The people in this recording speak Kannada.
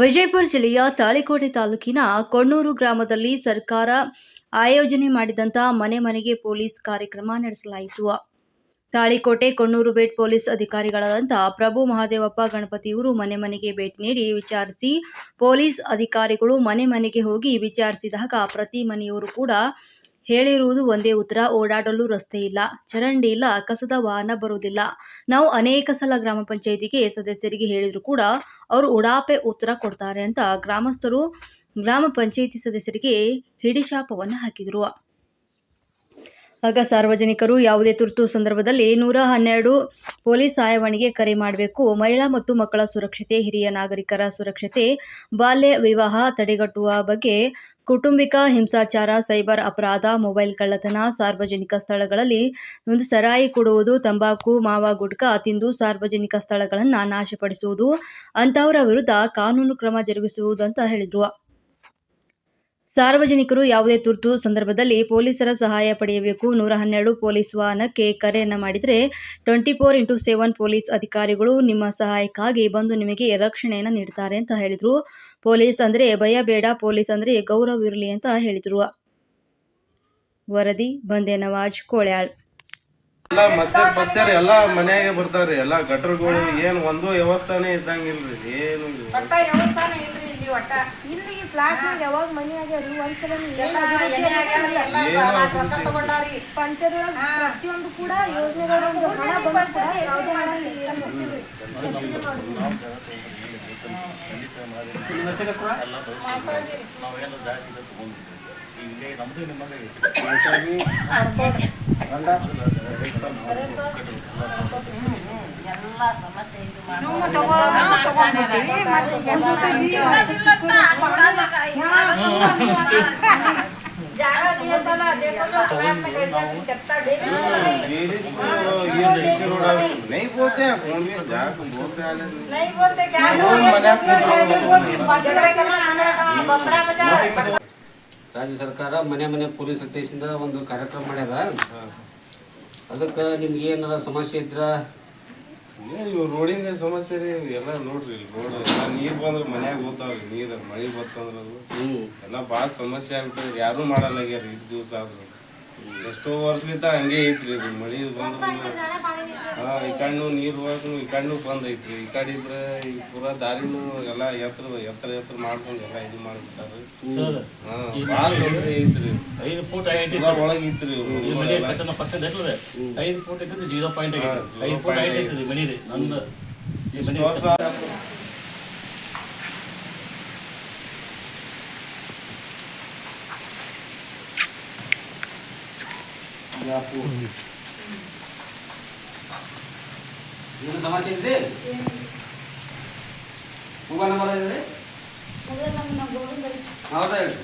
ವಿಜಯಪುರ ಜಿಲ್ಲೆಯ ತಾಳಿಕೋಟೆ ತಾಲೂಕಿನ ಕೊಣ್ಣೂರು ಗ್ರಾಮದಲ್ಲಿ ಸರ್ಕಾರ ಆಯೋಜನೆ ಮಾಡಿದಂಥ ಮನೆ ಮನೆಗೆ ಪೊಲೀಸ್ ಕಾರ್ಯಕ್ರಮ ನಡೆಸಲಾಯಿತು. ತಾಳಿಕೋಟೆ ಕೊಣ್ಣೂರು ಬೇಟ್ ಪೊಲೀಸ್ ಅಧಿಕಾರಿಗಳಾದಂತಹ ಪ್ರಭು ಮಹಾದೇವಪ್ಪ ಗಣಪತಿಯವರು ಮನೆ ಮನೆಗೆ ಭೇಟಿ ನೀಡಿ ವಿಚಾರಿಸಿ ಪೊಲೀಸ್ ಅಧಿಕಾರಿಗಳು ಮನೆ ಮನೆಗೆ ಹೋಗಿ ವಿಚಾರಿಸಿದಾಗ ಪ್ರತಿ ಮನೆಯವರು ಕೂಡ ಹೇಳಿರುವುದು ಒಂದೇ ಉತ್ತರ. ಓಡಾಡಲು ರಸ್ತೆ ಇಲ್ಲ. ಚರಂಡಿ ಇಲ್ಲ. ಕಸದ ವಾಹನ ಬರುವುದಿಲ್ಲ. ನಾವು ಅನೇಕ ಸಲ ಗ್ರಾಮ ಪಂಚಾಯಿತಿಗೆ ಸದಸ್ಯರಿಗೆ ಹೇಳಿದ್ರು ಕೂಡ ಅವರು ಉಡಾಪೆ ಉತ್ತರ ಕೊಡ್ತಾರೆ ಅಂತ ಗ್ರಾಮಸ್ಥರು, ಗ್ರಾಮ ಪಂಚಾಯಿತಿ ಸದಸ್ಯರಿಗೆ ಹಿಡಿಶಾಪವನ್ನು ಹಾಕಿದರು. ಆಗ ಸಾರ್ವಜನಿಕರು ಯಾವುದೇ ತುರ್ತು ಸಂದರ್ಭದಲ್ಲಿ ನೂರ ಹನ್ನೆರಡು ಪೊಲೀಸ್ ಸಹಾಯವಾಣಿಗೆ ಕರೆ ಮಾಡಬೇಕು. ಮಹಿಳಾ ಮತ್ತು ಮಕ್ಕಳ ಸುರಕ್ಷತೆ, ಹಿರಿಯ ನಾಗರಿಕರ ಸುರಕ್ಷತೆ, ಬಾಲ್ಯ ವಿವಾಹ ತಡೆಗಟ್ಟುವ ಬಗ್ಗೆ ಕೌಟುಂಬಿಕ ಹಿಂಸಾಚಾರ, ಸೈಬರ್ ಅಪರಾಧ, ಮೊಬೈಲ್ ಕಳ್ಳತನ, ಸಾರ್ವಜನಿಕ ಸ್ಥಳಗಳಲ್ಲಿ ಒಂದು ಸರಾಯಿ ಕೊಡುವುದು, ತಂಬಾಕು, ಮಾವ ಗುಟ್ಕಾ ತಿಂದು ಸಾರ್ವಜನಿಕ ಸ್ಥಳಗಳನ್ನು ನಾಶಪಡಿಸುವುದು ಅಂತಹವರ ವಿರುದ್ಧ ಕಾನೂನು ಕ್ರಮ ಜರುಗಿಸುವುದು ಅಂತ ಹೇಳಿದರು. ಸಾರ್ವಜನಿಕರು ಯಾವುದೇ ತುರ್ತು ಸಂದರ್ಭದಲ್ಲಿ ಪೊಲೀಸರ ಸಹಾಯ ಪಡೆಯಬೇಕು. ನೂರ ಹನ್ನೆರಡು ಪೊಲೀಸ್ ವಾಹನಕ್ಕೆ ಕರೆಯನ್ನು ಮಾಡಿದರೆ twenty four into seven police ಅಧಿಕಾರಿಗಳು ನಿಮ್ಮ ಸಹಾಯಕ್ಕಾಗಿ ಬಂದು ನಿಮಗೆ ರಕ್ಷಣೆಯನ್ನು ನೀಡುತ್ತಾರೆ ಅಂತ ಹೇಳಿದರು. ಪೊಲೀಸ್ ಅಂದರೆ ಭಯ ಬೇಡ ಪೊಲೀಸ್ ಅಂದರೆ ಗೌರವ ಇರಲಿ ಅಂತ ಹೇಳಿದ್ರು. ವರದಿ ಬಂದೆ ನವಾಜ್ ಕೋಳ್ಯಾಳ್. ಎಲ್ಲ ಮಚ್ಚರ್ ಪಚ್ಚರ್ ಎಲ್ಲ ಮನ್ಯಾಗೆ ಬರ್ತಾವ್ರಿ ಎಲ್ಲ ಗಟ್ರಗಳು ಏನ್ ಒಂದು ವ್ಯವಸ್ಥಾನೇ ಇದ್ದಂಗಿಲ್ರಿ ಏನು ಇಲ್ಲ. ಒಟ್ಟ. ಇಲ್ಲಿ ಈ ಯಾವಾಗ ಮನಿ ಆಗ್ಯಾವ್ರಿ ಒಂದ್ಸಲ ಪಂಚಾಯತ್ ಪ್ರತಿಯೊಂದು ಕೂಡ ಯೋಜನೆಗಳ ಒಂದು ಹಣ ಬಂದು ಯಾವುದೇ ಹಣ. ಎಲ್ಲ ಸಮಸ್ಯೆ ಇದು ತಗೊಂಡಿರಿ ಜಾಗ ನಿಯಸಲ್ಲ देखो फ्लैट में कैसे कितना डेविड लेडीज को ये रिक्शे रोड़ा नहीं बोलते हैं कौन भी जाके बोलते हैं नहीं बोलते क्या कौन मना कर झगड़े करना झगड़ा करना बपड़ा बजा ರಾಜ್ಯ ಸರ್ಕಾರ ಮನೆ ಮನೆ ಪೊಲೀಸ್ ಸ್ಟೇಷನ್ದ ಒಂದು ಕಾರ್ಯಕ್ರಮ ಮಾಡ್ಯಾರ ಅದಕ್ಕೆ ನಿಮ್ಗೆ ಏನಾರ ಸಮಸ್ಯೆ ಇದ್ರ? ಏನು ಇವ್ ರೋಡಿಂದ ಸಮಸ್ಯೆ ರೀ ಎಲ್ಲ ನೋಡ್ರಿ ಇಲ್ಲಿ ರೋಡ್ ಎಲ್ಲ ನೀರ್ ಬಂದ್ರೆ ಮನ್ಯಾಗ ಹೋಗ್ತಾವ್ರಿ ನೀರ್ ಮಳಿ ಬರ್ತಂದ್ರ ಅದು ಹ್ಞೂ ಎಲ್ಲ ಭಾಳ ಸಮಸ್ಯೆ ಆಗ್ಬಿಟ್ಟದ್ರಿ ಯಾರು ಮಾಡಲ್ಲ ಇದ್ ದಿವಸ ಆದ್ರು. ಎಷ್ಟೋ ವರ್ಷಲಿಂದ ಹಂಗೆ ಐತ್ರಿ ಇದು ಮಳಿ ಬಂದ್ರು ಹಾ ಈ ಕಣ್ಣು ನೀರ್ ಹೋಗು ಈ ಕಣ್ಣು ಬಂದ್ ಐತ್ರಿ. ಈ ಕಡೆ ಇದ್ರ ಈ ಪೂರಾ ದಾರಿನೂ ಎಲ್ಲ ಎತ್ತರ ಎತ್ತರ ಎತ್ತರ ಮಾಡ್ಕೊಂಡು ಎಲ್ಲ ಇದು ಮಾಡ್ಬಿಟ್ಟಾರ. ಹಾ ಭಾಳ ತೊಂದ್ರೆ ಐತ್ರಿ. ಐದು ಫೂಟ್ ಒಳಗ್ ಎಷ್ಟದೆ ಐದು ಫೂಟ್ ಜೀರೋ ಪಾಯಿಂಟ್ ಐದು ಫೂಟ್ ಹೈಟ್ ಮನೆ ನಂದು ಈ ಮನೆ ಇಷ್ಟು ವರ್ಷ ಏನು ಸಮಸ್ಯೆ ಇದೆ ಮೊಬೈಲ್ ನಂಬರ್ ಇದೆ ಹೌದಾ ಹೇಳಿ